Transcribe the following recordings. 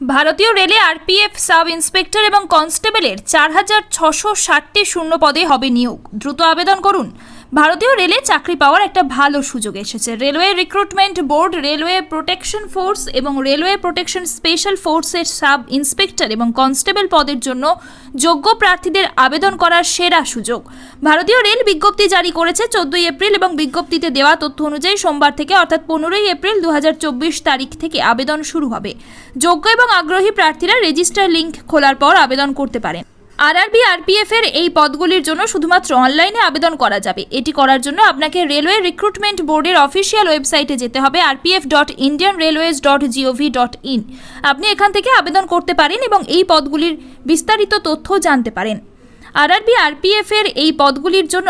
ভারতীয় রেলে RPF sub inspector এবং কনস্টেবলের চার হাজার ছশো ষাটটি শূন্য পদে হবে নিয়োগ। দ্রুত আবেদন করুন। ভারতীয় রেলে চাকরি পাওয়ার একটা ভালো সুযোগ এসেছে। Railway recruitment board, railway protection force এবং রেলওয়ে প্রোটেকশন স্পেশাল ফোর্সের সাব ইন্সপেক্টর এবং কনস্টেবল পদের জন্য যোগ্য প্রার্থীদের আবেদন করার সেরা সুযোগ। ভারতীয় রেল বিজ্ঞপ্তি জারি করেছে চোদ্দই এপ্রিল এবং বিজ্ঞপ্তিতে দেওয়া তথ্য অনুযায়ী সোমবার থেকে অর্থাৎ পনেরোই এপ্রিল দু হাজার চব্বিশ তারিখ থেকে আবেদন শুরু হবে। যোগ্য এবং আগ্রহী প্রার্থীরা রেজিস্টার লিংক খোলার পর আবেদন করতে পারেন। আরআরবি, আরপিএফ এর এই পদগুলির জন্য শুধুমাত্র অনলাইনে আবেদন করা যাবে। এটি করার জন্য আপনাকে রেলওয়ে রিক্রুটমেন্ট বোর্ডের অফিসিয়াল ওয়েবসাইটে যেতে হবে RPF dot Indian railways dot G O V dot in আপনি এখান থেকে আবেদন করতে পারেন এবং এই পদগুলির বিস্তারিত তথ্য জানতে পারেন। আরআরবি, আরপিএফ এর এই পদগুলির জন্য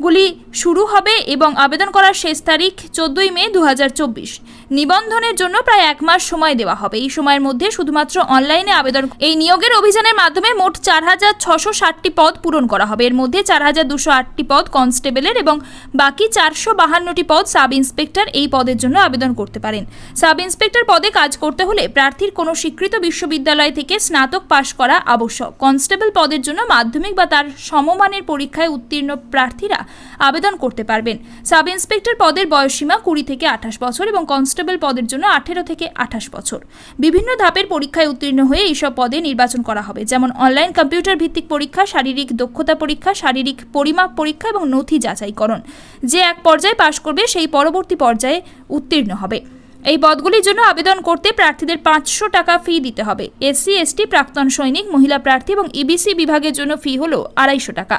আবেদনগুলি শুরু হবে এবং আবেদন করার শেষ তারিখ চোদ্দই মে দু হাজার চব্বিশ। নিবন্ধনের জন্য প্রায় এক মাস সময় দেওয়া হবে। এই সময়ের মধ্যে শুধুমাত্র অনলাইনে আবেদন এই নিয়োগের অভিযানের মাধ্যমে মোট চার হাজার ছশো ষাটটি পদ পূরণ করা হবে। এর মধ্যে চার হাজার দুশো আটটি পদ কনস্টেবলের এবং বাকি চারশো বাহান্নটি পদ সাব ইন্সপেক্টর এই পদের জন্য আবেদন করতে পারেন। সাব ইন্সপেক্টর পদে কাজ করতে হলে প্রার্থীর কোনো স্বীকৃত বিশ্ববিদ্যালয় থেকে স্নাতক পাশ করা আবশ্যক। কনস্টেবল পদের জন্য মাধ্যমিক বা তার সমমানের পরীক্ষায় উত্তীর্ণ প্রার্থীরা আবেদন করতে পারবেন। সাব ইন্সপেক্টর পদের বয়সসীমা কুড়ি থেকে আঠাশ বছর এবং কনস্টেবল পদের জন্য আঠেরো থেকে আঠাশ বছর। বিভিন্ন ধাপের পরীক্ষায় উত্তীর্ণ হয়ে এইসব পদে নির্বাচন করা হবে, যেমন অনলাইন কম্পিউটার ভিত্তিক পরীক্ষা, শারীরিক দক্ষতা পরীক্ষা, শারীরিক পরিমাপ পরীক্ষা এবং নথি যাচাইকরণ। যে এক পর্যায়ে পাশ করবে, সেই পরবর্তী পর্যায়ে উত্তীর্ণ হবে। এই পদগুলির জন্য আবেদন করতে প্রার্থীদের পাঁচশো টাকা ফি দিতে হবে। এসসি, এসটি, প্রাক্তন সৈনিক, মহিলা প্রার্থী এবং ইবিসি বিভাগের জন্য ফি হল আড়াইশো টাকা।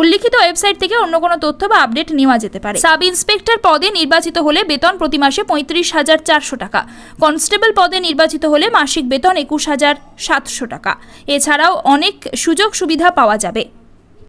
উল্লিখিত ওয়েবসাইট থেকে অন্য কোনো তথ্য বা আপডেট নেওয়া যেতে পারে। সাব ইন্সপেক্টর পদে নির্বাচিত হলে বেতন প্রতি মাসে পঁয়ত্রিশ হাজার চারশো টাকা। কনস্টেবল পদে নির্বাচিত হলে মাসিক বেতন একুশ হাজার সাতশো টাকা। এছাড়াও অনেক সুযোগ সুবিধা পাওয়া যাবে।